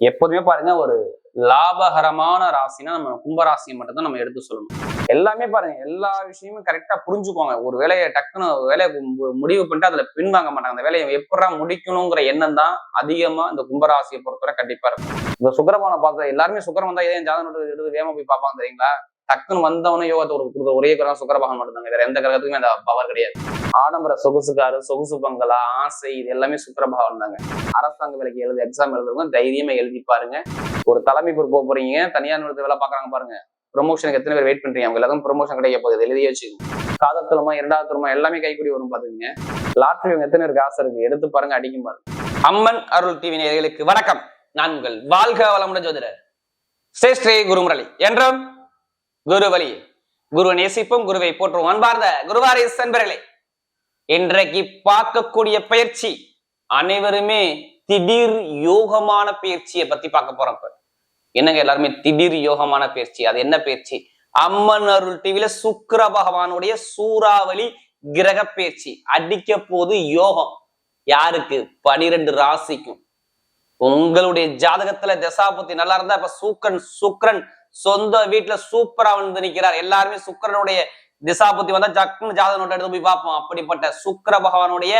எப்போதுமே பாருங்க ஒரு லாபகரமான ராசினா நம்ம கும்பராசியை மட்டும் தான் நம்ம எடுத்து சொல்லணும். எல்லாமே பாருங்க எல்லா விஷயமும் கரெக்டா புரிஞ்சுக்கோங்க. ஒரு வேலையை டக்குன்னு ஒரு வேலையை முடிவு பண்ணிட்டு அதுல பின்வாங்க மாட்டாங்க. அந்த வேலையை எப்படா முடிக்கணுங்கிற எண்ணம் தான் அதிகமா இந்த கும்பராசியை பொறுத்தவரை கண்டிப்பா இருக்கும். இந்த சுக்கரபானை பார்த்தா எல்லாருமே சுக்கரம் வந்தா ஏன் ஜாதகம் எடுத்து வேகமா போய் பார்ப்பாங்க தெரியுங்களா? டக்குன்னு வந்தவனே யோகத்தை ஒரு கொடுத்த ஒரே கிரகம் சுக்கரபாகம் மட்டும்தாங்க. வேற எந்த கிரகத்துக்குமே அந்த பவர் கிடையாது. ஆடம்பர சொகுசுக்காரு சொகுசு பங்களா ஆசை இது எல்லாமே சுக்கரபாகம் தாங்க அரசாங்க வேலைக்கு எழுதி எக்ஸாம் எழுதுறவங்க தைரியமா எழுதி பாருங்க. ஒரு தலைமை பொறுப்பு போக போறீங்க தனியார் நிறுத்த வேலை பாக்குறாங்க பாருங்க. ப்ரொமோஷனுக்கு எத்தனை பேர் வெயிட் பண்றீங்க? அவங்க எல்லாத்துக்கும் ப்ரொமோஷன் கிடைக்க போகுது. எழுதி வச்சுக்கோங்க. காதல் திரும்ப இரண்டாவது திரும்ப எல்லாமே கைக்கூடி வரும் பாத்துக்கங்க. லாட்ரி இவங்க எத்தனை பேருக்கு ஆசை இருக்கு? எடுத்து பாருங்க அடிக்கும் பாருங்க. அம்மன் அருள் டிவி நேர்களுக்கு வணக்கம். நான் உங்கள் வாழ்க வளமுடன் ஜோதிடர். ஸ்ரீ ஸ்ரீ குருமுரளி. என்றும் குருவழி. குரு நேசிப்பும் குருவை போற்றுவோம் அன்பார்ந்த குருவாரி சென்பர்களே இன்றைக்கு பார்க்கக்கூடிய பயிற்சி அனைவருமே திடீர் யோகமான பயிற்சியை பத்தி பார்க்க போறோம் என்னங்க எல்லாருமே திடீர் யோகமான பயிற்சி? அது என்ன பயிற்சி? அம்மன் அருள் டிவில சுக்கர பகவானுடைய சூறாவளி கிரக பயிற்சி. அடிக்க போது யோகம். யாருக்கு? பனிரெண்டு ராசிக்கும். உங்களுடைய ஜாதகத்துல தசாபுத்தி நல்லா இருந்தா இப்ப சூக்கன் சுக்ரன் சொந்த வீட்டுல சூப்பரா வந்து நிற்கிறார் எல்லாருமே சுக்கரனுடைய திசாபுத்தி வந்தா ஜக்குன்னு ஜாதக நோட்டை எடுத்து போய் பார்ப்போம். அப்படிப்பட்ட சுக்கர பகவானுடைய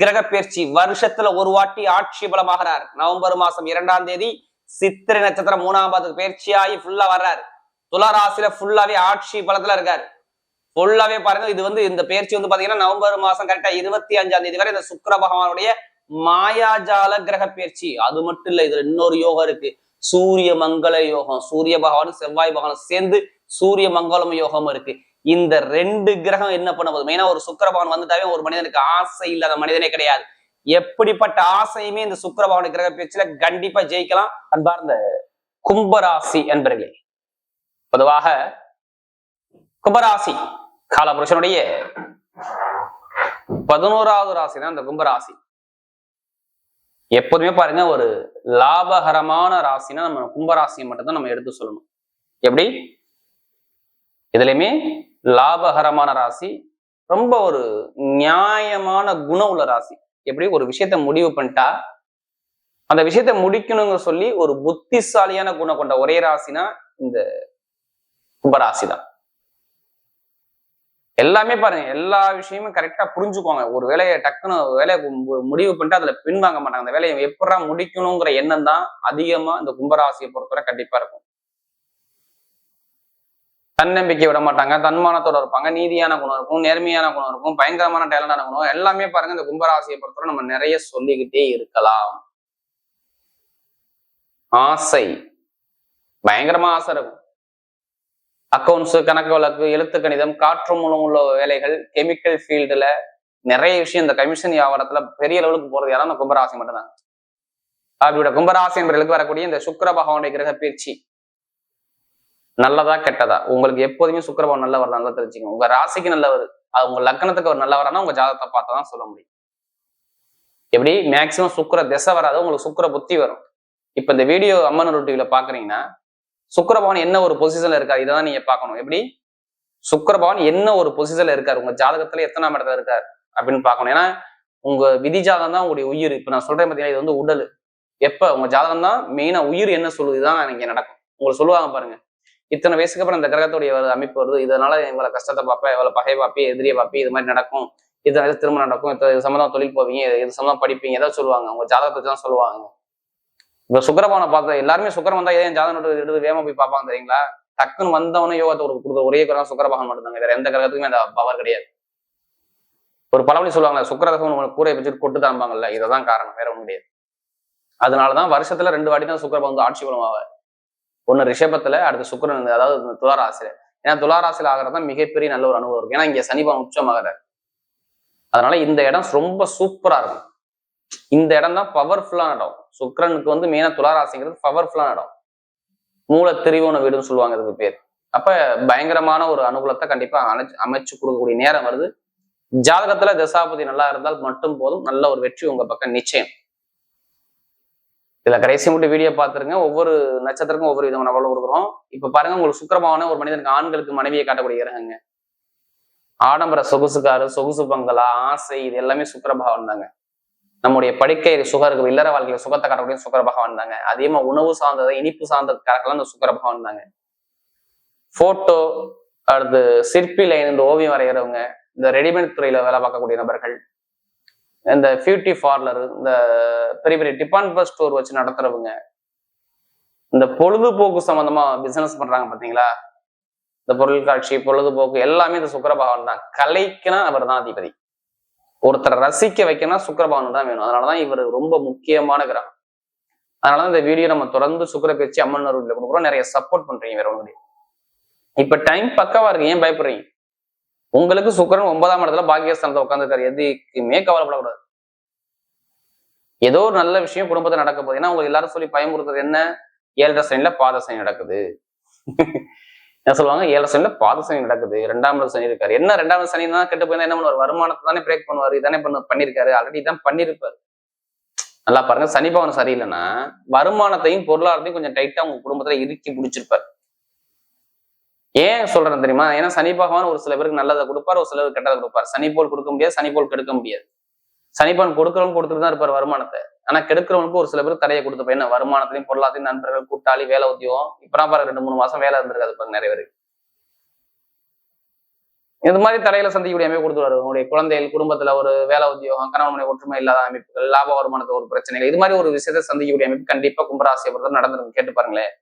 கிரக பயிற்சி வருஷத்துல ஒரு வாட்டி ஆட்சி பலமாகிறார். நவம்பர் மாசம் இரண்டாம் தேதி சித்திரை நட்சத்திரம் மூணாம் பாதத்துக்கு பயிற்சியாகி ஃபுல்லா வர்றாரு. துளாராசில ஃபுல்லாவே ஆட்சி பலத்துல இருக்காரு. ஃபுல்லாவே பாருங்க இது வந்து இந்த பயிற்சி வந்து பாத்தீங்கன்னா நவம்பர் மாசம் கரெக்டா இருபத்தி அஞ்சாம் தேதி வரை இந்த சுக்கர பகவானுடைய மாயாஜால கிரக பயிற்சி. அது மட்டும் இல்ல இதுல இன்னொரு யோகம் இருக்கு. சூரிய மங்கள யோகம் சூரிய பகவானும் செவ்வாய் பகவானும் சேர்ந்து சூரிய மங்களம் யோகம் இருக்கு. இந்த ரெண்டு கிரகம் என்ன பண்ண போகுது? மெயினா ஒரு சுக்கர பகவான் வந்துட்டாவே ஒரு மனிதனுக்கு ஆசை இல்லாத மனிதனே கிடையாது. எப்படிப்பட்ட ஆசையுமே இந்த சுக்கர பகவான் கிரக பேச்சுல கண்டிப்பா ஜெயிக்கலாம். அன்பார்ந்த கும்பராசி என்பர்களே பொதுவாக கும்பராசி காலபுருஷனுடைய பதினோராவது ராசி தான் இந்த கும்பராசி. எப்போதுமே பாருங்க ஒரு லாபகரமான ராசினா நம்ம கும்பராசியை மட்டும்தான் நம்ம எடுத்து சொல்லணும். எப்படி? இதுலையுமே லாபகரமான ராசி ரொம்ப ஒரு நியாயமான குணம் உள்ள ராசி. எப்படி? ஒரு விஷயத்த முடிவு பண்ணிட்டா அந்த விஷயத்த முடிக்கணுங்க சொல்லி ஒரு புத்திசாலியான குணம் கொண்ட ஒரே ராசினா இந்த கும்பராசி தான் எல்லாமே பாருங்க எல்லா விஷயமும் கரெக்டா புரிஞ்சுக்கோங்க. ஒரு வேலையை டக்குன்னு வேலையை முடிவு பண்ணிட்டு அதுல பின்வாங்க மாட்டாங்க. அந்த வேலையை எப்படா முடிக்கணுங்கிற எண்ணம் தான் அதிகமா இந்த கும்பராசியை பொறுத்தவரை கண்டிப்பா இருக்கும். தன்னம்பிக்கை விட மாட்டாங்க தன்மானத்தோட இருப்பாங்க நீதியான குணம் இருக்கும் நேர்மையான குணம் இருக்கும் பயங்கரமான டேலண்டான குணம் எல்லாமே பாருங்க இந்த கும்பராசியை பொறுத்தவரை நம்ம நிறைய சொல்லிக்கிட்டே இருக்கலாம். ஆசை. பயங்கரமா ஆசை இருக்கும். அக்கௌண்ட்ஸ் கணக்கு வழக்கு எழுத்து கணிதம் காற்று மூலம் உள்ள வேலைகள் கெமிக்கல் ஃபீல்டுல நிறைய விஷயம். இந்த கமிஷன் வியாபாரத்துல பெரிய லெவலுக்கு போறது யாரும் அந்த கும்பராசி மட்டும்தான். அப்படியோட கும்பராசி என்பவர்களுக்கு வரக்கூடிய இந்த சுக்கிர பகவானுடைய கிரக பயிற்சி நல்லதா கெட்டதா? உங்களுக்கு எப்போதுமே சுக்கர பகவான் நல்லவர் நல்லா தெரிஞ்சுங்க உங்க ராசிக்கு நல்லவர் அது உங்க லக்னத்துக்கு ஒரு நல்லவரானா உங்க ஜாதகத்தை பார்த்தா தான் சொல்ல முடியும். எப்படி? மேக்சிமம் சுக்கிர திசை வராது உங்களுக்கு சுக்கிர புத்தி வரும். இப்ப இந்த வீடியோ அம்மன் டிவில பாக்குறீங்கன்னா சுக்கரபவான் என்ன ஒரு பொசிஷன்ல இருக்காரு? இதை தான் நீங்க பார்க்கணும். எப்படி? சுக்கரபவன் என்ன ஒரு பொசிஷன்ல இருக்காரு? உங்க ஜாதகத்துல எத்தனாம் இடத்துல இருக்காரு? அப்படின்னு பார்க்கணும். ஏன்னா உங்க விதி ஜாதகம் தான் உங்களுடைய உயிர். இப்ப நான் சொல்றேன் பாத்தீங்கன்னா இது வந்து உடல். எப்ப? உங்க ஜாதகம் தான் மெயினா உயிர் என்ன சொல்லுதுதான் இங்க நடக்கும். உங்களுக்கு சொல்லுவாங்க பாருங்க. இத்தனை வயசுக்கு அப்புறம் இந்த கிரகத்துடைய ஒரு அமைப்பு வருது. இதனால இவ்வளவு கஷ்டத்தை பார்ப்பேன் இவ்வளவு பகை பார்ப்பி எதிரியை பார்ப்பி இது மாதிரி நடக்கும். இது திரும்ப நடக்கும். இது இது சம்மந்தம் தொழில் போவீங்க இது- இது சம்மந்தம் படிப்பீங்க ஏதாவது சொல்லுவாங்க. உங்க ஜாதகத்தை தான் சொல்லுவாங்க. இப்போ சுக்கரபானை பார்த்தா எல்லாருமே சுக்கரம் வந்தா ஏன் ஜாதகம் நோட்டு எடுத்து வேகமா போய் பார்ப்பாங்க தெரியுங்களா? டக்குன்னு வந்தவனே யோகத்தை ஒரு கொடுக்குற ஒரே கிரகம் சுக்கரபாகன் மட்டும்தாங்க. வேற எந்த கிரகத்துக்குமே அந்த பவர் கிடையாது. ஒரு பழமொழி சொல்லுவாங்க சுக்கரதசம் உங்களுக்கு கூரை வச்சுட்டு கொட்டு தாம்பாங்கல்ல இதுதான் காரணம். வேற ஒன்றும் கிடையாது. அதனாலதான் வருஷத்துல ரெண்டு வாட்டி தான் சுக்கரபா வந்து ஆட்சி பலம் ஆவார். ஒண்ணு ரிஷபத்துல அடுத்து சுக்கரன் அதாவது இந்த துளாராசில. ஏன்னா துளாராசில ஆகிறது தான் மிகப்பெரிய நல்ல ஒரு அனுபவம் இருக்கும் ஏன்னா இங்க சனிபவன் உச்சமாகிறார் அதனால இந்த இடம் ரொம்ப சூப்பரா இருக்கும். இந்த இடம் தான் பவர்ஃபுல்லான இடம். சுக்கரனுக்கு வந்து மெயினா துளாராசிங்கிறது பவர்ஃபுல்லான இடம். மூல திரிவோண வீடுன்னு சொல்லுவாங்க அதுக்கு பேர். அப்ப பயங்கரமான ஒரு அனுகூலத்தை கண்டிப்பா அமைச்சு அமைச்சு கொடுக்கக்கூடிய நேரம் வருது. ஜாதகத்துல தசாபதி நல்லா இருந்தால் மட்டும் போதும். நல்ல ஒரு வெற்றி உங்க பக்கம் நிச்சயம். இதுல கடைசி மட்டும் வீடியோ பார்த்துருங்க. ஒவ்வொரு நட்சத்திரக்கும் ஒவ்வொரு விதமான பலம் கொடுக்குறோம். இப்ப பாருங்க உங்களுக்கு சுக்கரமான ஒரு மனிதனுக்கு ஆண்களுக்கு மனைவியை காட்டக்கூடிய கிரகங்க. ஆடம்பர சொகுசுக்காரு சொகுசு பங்களா ஆசை இது எல்லாமே சுக்கரபாவம் தாங்க. நம்முடைய படுக்கை சுகருக்கு இல்லற வாழ்க்கையில சுகத்தை காட்டக்கூடிய சுக்கர பகவான் தாங்க அதிகமா உணவு சார்ந்ததை இனிப்பு சார்ந்த காரக்கெல்லாம் அந்த சுக்கர பகவான் தாங்க போட்டோ அடுத்து சிற்பி லைன் இந்த ஓவியம் வரைகிறவங்க இந்த ரெடிமேட் துறையில வேலை பார்க்கக்கூடிய நபர்கள் இந்த பியூட்டி பார்லர் இந்த பெரிய பெரிய டிபார்ட்மெண்ட் ஸ்டோர் வச்சு நடத்துறவங்க இந்த பொழுதுபோக்கு சம்பந்தமா பிசினஸ் பண்றாங்க பாத்தீங்களா? இந்த பொருள் காட்சி பொழுதுபோக்கு எல்லாமே இந்த சுக்கர பகவான் தான். கலைக்குனா அவர் தான் அதிபதி. ஒருத்தரை ரசிக்க வைக்கணும்னா சுக்கர தான் வேணும். அதனாலதான் இவர் ரொம்ப முக்கியமான கிரகம். அதனாலதான் இந்த வீடியோ நம்ம தொடர்ந்து சுக்கர பேச்சு அம்மன் அருள்ல கொடுக்குறோம். நிறைய சப்போர்ட் பண்றீங்க வேற ஒன்று இப்ப டைம் பக்கவா இருக்கு. ஏன் பயப்படுறீங்க? உங்களுக்கு சுக்கரன் ஒன்பதாம் இடத்துல பாக்கியஸ்தானத்தை உட்காந்துருக்காரு எதுக்குமே கவலைப்படக்கூடாது. ஏதோ ஒரு நல்ல விஷயம் குடும்பத்துல நடக்க போகுது. ஏன்னா உங்களுக்கு எல்லாரும் சொல்லி பயமுறுத்துறது என்ன? ஏழரை சனியில பாத சனி நடக்குது. என்ன சொல்லுவாங்க? ஏழரை சனியில் பாத சனி நடக்குது. ரெண்டாம் இடம் சனி இருக்காரு. என்ன ரெண்டாம் சனி தான் கெட்டு போயிருந்தா என்ன பண்ணுவார்? வருமானத்தை தானே பிரேக் பண்ணுவார். இதானே பண்ண பண்ணிருக்காரு. ஆல்ரெடி தான் பண்ணிருப்பாரு. நல்லா பாருங்க. சனி பவன் சரியில்லைன்னா வருமானத்தையும் பொருளாதாரத்தையும் கொஞ்சம் டைட்டா உங்க குடும்பத்துல இறுக்கி பிடிச்சிருப்பாரு ஏன் சொல்றேன் தெரியுமா? ஏன்னா சனி பகவான் ஒரு சில பேருக்கு நல்லதை கொடுப்பார் ஒரு சிலருக்கு கெட்டதை கொடுப்பார். சனி போல் கொடுக்க முடியாது சனி போல் கெடுக்க முடியாது. சனி பகவான் கொடுக்குறவங்க கொடுத்துட்டு தான் இருப்பார் வருமானத்தை. ஆனா கெடுக்கிறவனுக்கு ஒரு சில பேருக்கு தடையை கொடுத்து என்ன வருமானத்திலையும் பொருளாதாரையும் நண்பர்கள் கூட்டாளி வேலை உத்தியோகம். இப்பதான் பாருங்க ரெண்டு மூணு மாசம் வேலை இருந்திருக்காது பாருங்க நிறைய பேருக்கு. இந்த மாதிரி தடையில சந்திக்கக்கூடிய அமைப்பு கொடுத்துருவாரு. உங்களுடைய குழந்தைகள் குடும்பத்துல ஒரு வேலை உத்தியோகம் கணவன் மனைவி ஒற்றுமை இல்லாத அமைப்புகள் லாப வருமானத்தை ஒரு பிரச்சனைகள் இது மாதிரி ஒரு விஷயத்தை சந்திக்கக்கூடிய அமைப்பு கண்டிப்பா கும்பராசியை பொறுத்தவரை நடந்திருக்கும். கேட்டு பாருங்களேன்.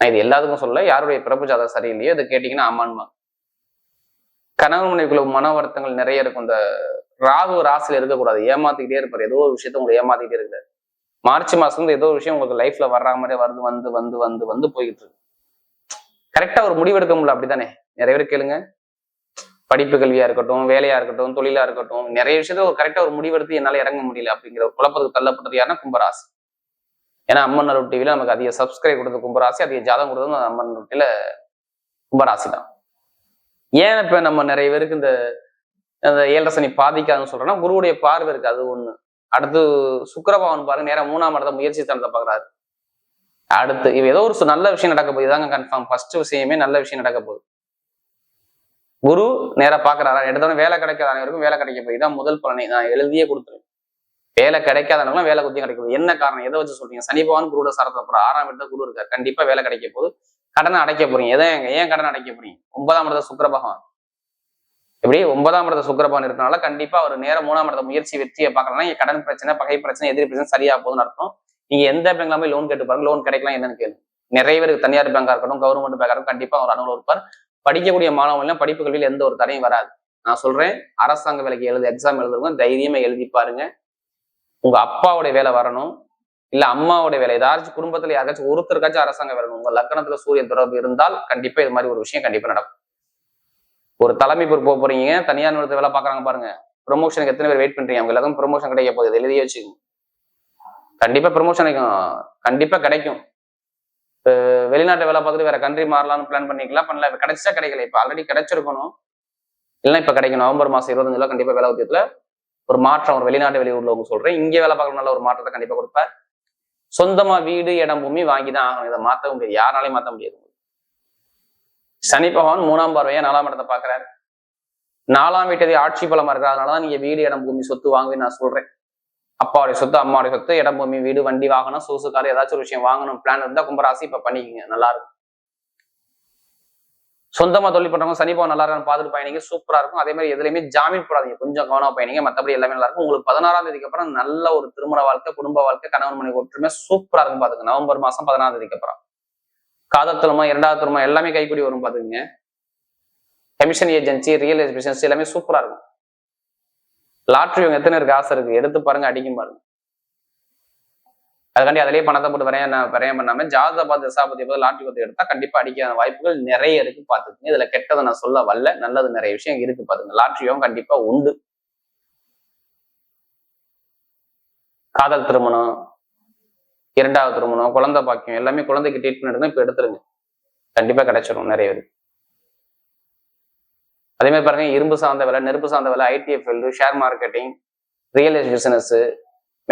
நான் இது எல்லாத்துக்கும் சொல்ல யாருடைய பிறப்பு ஜாதகம் சரியில்லையோ இதை கேட்டீங்கன்னா ஆமான்மா கணவன் மனைவிக்குள்ள மன வருத்தங்கள் நிறைய இருக்கும். இந்த ராகு ராசியில இருக்கக்கூடாது. ஏமாத்திக்கிட்டே இருப்பார். ஏதோ ஒரு விஷயத்த உங்களை ஏமாத்திக்கிட்டே இருக்காரு. மார்ச் மாசம் வந்து ஏதோ ஒரு விஷயம் உங்களுக்கு லைஃப்ல வர்ற மாதிரி வருது வந்து வந்து வந்து வந்து போய்கிட்டு இருக்கு. கரெக்டா ஒரு முடிவு எடுக்க முடியல. அப்படித்தானே? நிறைய பேர் கேளுங்க. படிப்பு கல்வியா இருக்கட்டும் வேலையா இருக்கட்டும் தொழிலா இருக்கட்டும் நிறைய விஷயத்த ஒரு கரெக்டா ஒரு முடிவெடுத்து என்னால இறங்க முடியல அப்படிங்கிற ஒரு குழப்பத்துக்கு தள்ளப்பட்டது யாருன்னா கும்பராசி. ஏன்னா அம்மன் அருள் டிவில நமக்கு அதிக சப்ஸ்கிரைப் கொடுத்தது கும்பராசி. அதிக ஜாதகம் கொடுத்தது அந்த அம்மன் அருள் கும்பராசி தான். ஏன் இப்ப நம்ம நிறைய பேருக்கு இந்த அந்த ஏழரை சனி பாதிக்காதுன்னு சொல்றேன்னா குருவுடைய பார்வை இருக்கு அது ஒண்ணு. அடுத்து சுக்கரபவன் பாருங்க நேரம் மூணாம் இடத்த முயற்சி தனத்தை பாக்குறாரு அடுத்து இவ ஏதோ ஒரு நல்ல விஷயம் நடக்க போகுது. இதாங்க கன்ஃபார்ம் ஃபர்ஸ்ட் விஷயமே நல்ல விஷயம் நடக்க போகுது. குரு நேரா பாக்குறாரா எடுத்தோடனே வேலை கிடைக்காத அனைவருக்கும் வேலை கிடைக்க போய் இதான் முதல் பலனை. நான் எழுதியே கொடுத்துருவேன். வேலை கிடைக்காதவங்களும் வேலை குத்தியும் கிடைக்கும் என்ன காரணம்? எதை வச்சு சொல்றீங்க? சனி பகவான் குருட சாரத்தை அப்புறம் ஆறாம் இடத்துல குரு இருக்காரு. கண்டிப்பா வேலை கிடைக்க போகுது. கடனை அடைக்க போறீங்க. எதை ஏன் கடனை அடைக்க போறீங்க? ஒன்பதாம் இடத்த சுக்கிர பகவான் இப்படி ஒன்பதாம் இடத்த சுக்கரபான் இருக்கனால கண்டிப்பா ஒரு நேரம் மூணாம் இடத்த முயற்சி வெற்றியை பார்க்கலாம் கடன் பிரச்சனை பகை பிரச்சனை எதிரி பிரச்சனை சரியா போகுதுன்னு அர்த்தம். நீங்க எந்த பேங்க்ல போய் லோன் கேட்டு பாருங்க லோன் கிடைக்கலாம் என்னன்னு கேளு. நிறைய பேருக்கு தனியார் பேங்கா இருக்கட்டும் கவர்மெண்ட் பேங்கா இருக்கட்டும் கண்டிப்பா ஒரு அனுபவம் இருப்பார். படிக்கக்கூடிய மாணவர்கள்லாம் படிப்பு கல்வியில் எந்த ஒரு தடையும் வராது. நான் சொல்றேன் அரசாங்க வேலைக்கு எழுது எக்ஸாம் எழுதுறவங்க தைரியமா எழுதி பாருங்க. உங்க அப்பாவுடைய வேலை வரணும் இல்ல அம்மாவுடைய வேலை ஏதாச்சும் குடும்பத்துல யாராச்சும் ஒருத்தருக்காச்சும் அரசாங்க வேலை உங்க லக்கணத்துல சூரியன் தொடர்பு இருந்தால் கண்டிப்பா இது மாதிரி ஒரு விஷயம் கண்டிப்பா நடக்கும். ஒரு தலைமை பொறுப்பு போக போறீங்க தனியார் நிறுவனத்தை வேலை பாக்குறாங்க பாருங்க. ப்ரொமோஷனுக்கு எத்தனை பேர் வெயிட் பண்றீங்க? அவங்க எல்லாரும் ப்ரொமோஷன் கிடைக்க போகுது. இதை எழுதியே வச்சுக்கோங்க. கண்டிப்பா ப்ரொமோஷன் கிடைக்கும். கண்டிப்பா கிடைக்கும். வெளிநாட்டு வேலை பார்த்துட்டு வேற கண்ட்ரி மாறலாம்னு பிளான் பண்ணிக்கலாம். பண்ணல இப்ப கிடைச்சா கிடைக்கல. இப்ப ஆல்ரெடி கிடைச்சிருக்கணும். இல்லைன்னா இப்ப கிடைக்கும். நவம்பர் மாசம் இருபத்தஞ்சுல கண்டிப்பா வேலை உத்தியத்துல ஒரு மாற்றம் ஒரு வெளிநாட்டு வெளியூர்ல சொல்றேன். இங்கே வேலை பார்க்கற நல்ல ஒரு மாற்றத்தை கண்டிப்பா கொடுப்பேன் சொந்தமா வீடு இடம் பூமி வாங்கி தான் ஆகணும். இதை மாத்தவும் முடியாது. யாராலையும் மாத்த முடியாது. சனி பகவான் மூணாம் பார்வையா நாலாம் இடத்தை பாக்குறாரு நாலாம் வீட்டது ஆட்சி பலமா இருக்கு அதனாலதான் நீங்க வீடு இடம் பூமி சொத்து வாங்குன்னு நான் சொல்றேன். அப்பாவுடைய சொத்து அம்மாவுடைய சொத்து இடம் பூமி வீடு வண்டி வாகனம் சூசு கார் ஏதாச்சும் ஒரு விஷயம் வாங்கணும். பிளான் இருந்தா கும்பராசி இப்ப பண்ணிக்கங்க. நல்லா இருக்கும். சொந்தமா தொழில் பண்றவங்க சனி பவன் நல்லா இருக்கான்னு பார்த்துட்டு பயணிங்க. சூப்பரா இருக்கும். அதே மாதிரி எதுலையுமே ஜாமீன் போடாதீங்க. கொஞ்சம் கவனமா பயணிங்க. மத்தபடி எல்லாமே நல்லா இருக்கும். உங்களுக்கு பதினாறாம் தேதிக்கு அப்புறம் நல்ல ஒரு திருமண வாழ்க்கை குடும்ப வாழ்க்கை கணவன் மனைவி ஒற்றுமை சூப்பரா இருக்கும் பாத்துங்க நவம்பர் மாசம் பதினாறாம் தேதிக்கு அப்புறம். காதல் திருமணம் இரண்டாவது திருமணம் எல்லாமே கைக்கூடி வரும் பாத்துக்கங்க. Commission agency real estate business எல்லாமே சூப்பரா இருக்கும். லாட்ரி இவங்க எத்தனை இருக்கு? ஆசை இருக்கு. எடுத்து பாருங்க அடிக்கும் பாருங்க. அதுக்காண்டி அதிலேயே பணத்தை போட்டு வரைய வரையம் பண்ணாம ஜாத பார்த்து தசாபதி போது லாட்ரி பத்தி எடுத்தா கண்டிப்பா அடிக்காத வாய்ப்புகள் நிறைய இருக்கு பாத்துக்கங்க. இதுல கெட்டதை நான் சொல்ல வரல. நல்லது நிறைய விஷயம் இருக்கு பாத்துங்க லாட்ரியும் கண்டிப்பா உண்டு. காதல் திருமணம் இரண்டாவது திருமணம் குழந்தை பாக்கியம் எல்லாமே குழந்தைக்கு ட்ரீட்மெண்ட் எடுங்க இப்போ எடுத்துருங்க. கண்டிப்பா கிடைச்சிடும் நிறைய பேருக்கு. அதே மாதிரி பாருங்க இரும்பு சார்ந்த வேலை நெருப்பு சார்ந்த வேலை ITF field share marketing real estate business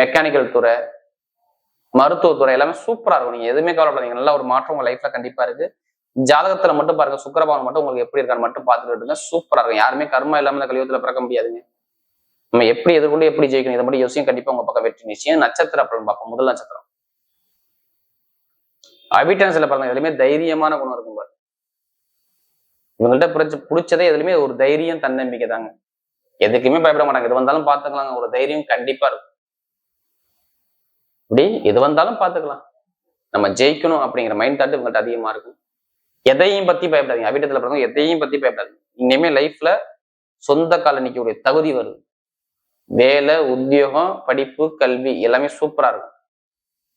mechanical துறை மருத்துவத்துறை எல்லாமே சூப்பரா இருக்கும். நீங்க எதுவுமே கவலைப்படாதீங்க. நல்ல ஒரு மாற்றம் உங்க லைஃப்ல கண்டிப்பா இருக்கு. ஜாதகத்தில் மட்டும் பாருங்க சுக்கரபவன் மட்டும் உங்களுக்கு எப்படி இருக்கான்னு மட்டும் பார்த்துட்டு இருங்க சூப்பரா இருக்கும். யாருமே கர்மா இல்லாம இந்த கலியுகத்துல பிறக்க முடியாதுங்க. நம்ம எப்படி எதிர்கொண்டு எப்படி ஜெயிக்கணும் இதை மட்டும் யோசியும் கண்டிப்பா உங்க பக்கம் வெற்றி நிச்சயம் நட்சத்திர அப்படின்னு பார்ப்போம். முதல் நட்சத்திரம். அபிட்டன்ஸ்ல பாருங்க எதுலையுமே தைரியமான குணம் இருக்கும் பாரு. இவங்கள்ட்ட பிடிச்ச பிடிச்சதே எதுலையுமே ஒரு தைரியம் தன்னம்பிக்கை தாங்க. எதுக்குமே பயப்பட மாட்டாங்க. எது வந்தாலும் பாத்துக்கலாங்க. ஒரு தைரியம் கண்டிப்பா இருக்கும். இப்படி எது வந்தாலும் பாத்துக்கலாம். நம்ம ஜெயிக்கணும் அப்படிங்கிற மைண்ட் தாட் இவங்கள்ட்ட அதிகமா இருக்கும். எதையும் பத்தி பயப்படாதீங்க. அபிட்டத்துல பிறகு எதையும் பத்தி பயப்படாதீங்க. இனிமே லைஃப்ல சொந்த கால நிக்கக்கூடிய தகுதி வருது. வேலை உத்தியோகம் படிப்பு கல்வி எல்லாமே சூப்பரா இருக்கும்.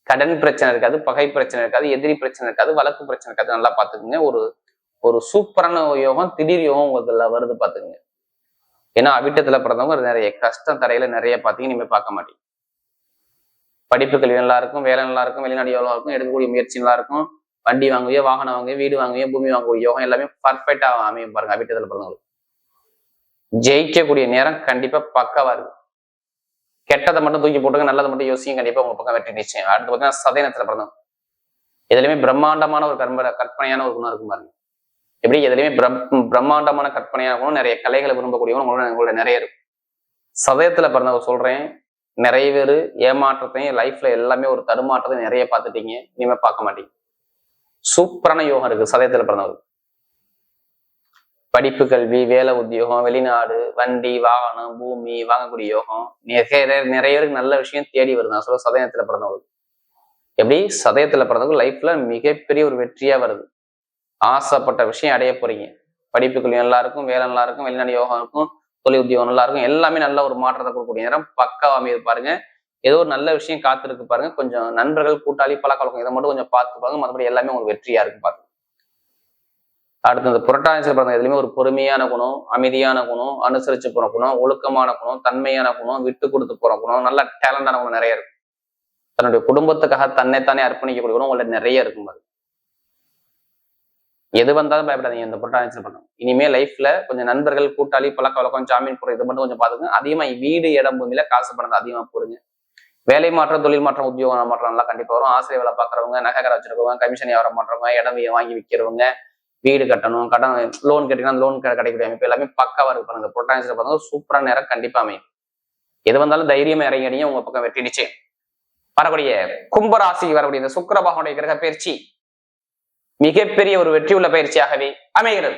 கடன் பிரச்சனை இருக்காது பகை பிரச்சனை இருக்காது எதிரி பிரச்சனை இருக்காது வழக்கு பிரச்சனை இருக்காது. நல்லா பாத்துக்கோங்க ஒரு ஒரு சூப்பரான யோகம் திடீர் யோகம் உங்களுக்கு வருது பாத்துக்கோங்க ஏன்னா அவிட்டத்துல பிறந்தவங்க நிறைய கஷ்டம் தடையில நிறைய பாத்தீங்க நீங்க பார்க்க மாட்டீங்க. படிப்பு கல்வி நல்லா இருக்கும் வேலை நல்லா இருக்கும் வெளிநாடு எவ்வளோ இருக்கும் எடுக்கக்கூடிய முயற்சி நல்லா இருக்கும். வண்டி வாங்குவியோ வாகனம் வாங்குவியோ வீடு வாங்குவியோ பூமி வாங்கக்கூடிய யோகம் எல்லாமே பர்ஃபெக்டா அமையும் பாருங்க அவிட்டத்துல பிறந்தவங்களுக்கு. ஜெயிக்கக்கூடிய நேரம் கண்டிப்பா பக்கவா இருக்கு. கெட்டதை மட்டும் தூக்கி போட்டுங்க நல்லதை மட்டும் யோசியும் கண்டிப்பா உங்க பக்கம் வெற்றி நிச்சயம். அடுத்து பார்த்தீங்கன்னா சதயனத்துல பிறந்தோம். எதுலையுமே பிரம்மாண்டமான ஒரு கற்பனை கற்பனையான ஒரு குணம் இருக்கும் பாருங்க. எப்படி? எதுலையுமே பிரம் பிரம்மாண்டமான கற்பனையான குணம் நிறைய கலைகளை விரும்பக்கூடியவங்க உங்களோட உங்களோட நிறைய இருக்கும். சதயத்துல பிறந்தவங்க சொல்றேன் நிறைய பேர் ஏமாற்றத்தையும் லைஃப்ல எல்லாமே ஒரு தடுமாற்றத்தையும் நிறைய பார்த்துட்டீங்க இனிமே பார்க்க மாட்டீங்க. சூப்பரான யோகம் இருக்கு சதயத்துல பிறந்தவங்க படிப்பு கல்வி வேலை உத்தியோகம் வெளிநாடு வண்டி வாகனம் பூமி வாங்கக்கூடிய யோகம். நிறைய நிறைய பேருக்கு நல்ல விஷயம் தேடி வருது. நான் சொல்ல சதயத்துல பிறந்தவங்களுக்கு. எப்படி? சதயத்துல பிறந்தவங்க லைஃப்ல மிகப்பெரிய ஒரு வெற்றியா வருது. ஆசைப்பட்ட விஷயம் அடைய போறீங்க. படிப்பு கல்வி நல்லா இருக்கும் வேலை நல்லா இருக்கும் வெளிநாடு யோகம் இருக்கும் தொழில் உத்தியோகம் நல்லா இருக்கும் எல்லாமே நல்ல ஒரு மாற்றத்தை கொடுக்கக்கூடிய நேரம் பக்காவா அமைது பாருங்க. ஏதோ ஒரு நல்ல விஷயம் காத்திருக்கு பாருங்க. கொஞ்சம் நண்பர்கள் கூட்டாளி பழக்கவழக்கம் இதை மட்டும் கொஞ்சம் பார்த்து பாருங்க. மற்றபடி எல்லாமே உங்களுக்கு வெற்றியா இருக்கும் பாருங்க. அடுத்து இந்த புரட்டாசி பிறந்த எதுலையுமே ஒரு பொறுமையான குணம் அமைதியான குணம் அனுசரிச்சு போற குணம் ஒழுக்கமான குணம் தன்மையான குணம் விட்டு கொடுத்து போற குணம் நல்ல டேலண்டான குணம் நிறைய இருக்கும் தன்னுடைய குடும்பத்துக்காக தன்னைத்தானே அர்ப்பணிக்கக்கூடிய குணம் உங்களை நிறைய இருக்கும் அது எது வந்தாலும் பயப்படாதீங்க இந்த புரட்டாசி பண்ணணும் இனிமே லைஃப்ல கொஞ்சம் நண்பர்கள் கூட்டாளி பழக்க வழக்கம் ஜாமீன் போற இது மட்டும் கொஞ்சம் பாத்துங்க அதிகமா வீடு இடம் பூமியில காசு பணத்தை அதிகமா போடுங்க. வேலை மாற்றம் தொழில் மாற்றம் உத்தியோக மாற்றம் எல்லாம் கண்டிப்பா வரும். ஆசிரியர் வேலை பாக்குறவங்க நகை கடை வச்சிருக்கவங்க கமிஷன் வியாபாரம் பண்றவங்க இடம் வாங்கி விற்கிறவங்க வீடு கட்டணும் கடன் லோன் கேட்டீங்கன்னா லோன் கிடைக்கக்கூடிய அமைப்பு எல்லாமே பக்காவா இருக்கு பாருங்க. புரட்டாசி பார்த்தா சூப்பரான நேரம் கண்டிப்பா அமையும். எது வந்தாலும் தைரியமா இறங்கிடியும் உங்க பக்கம் வெற்றி நிச்சயம். வரக்கூடிய கும்பராசி வரக்கூடிய இந்த சுக்கரபாகனுடைய கிரக பயிற்சி மிகப்பெரிய ஒரு வெற்றியுள்ள பயிற்சியாகவே அமைகிறது.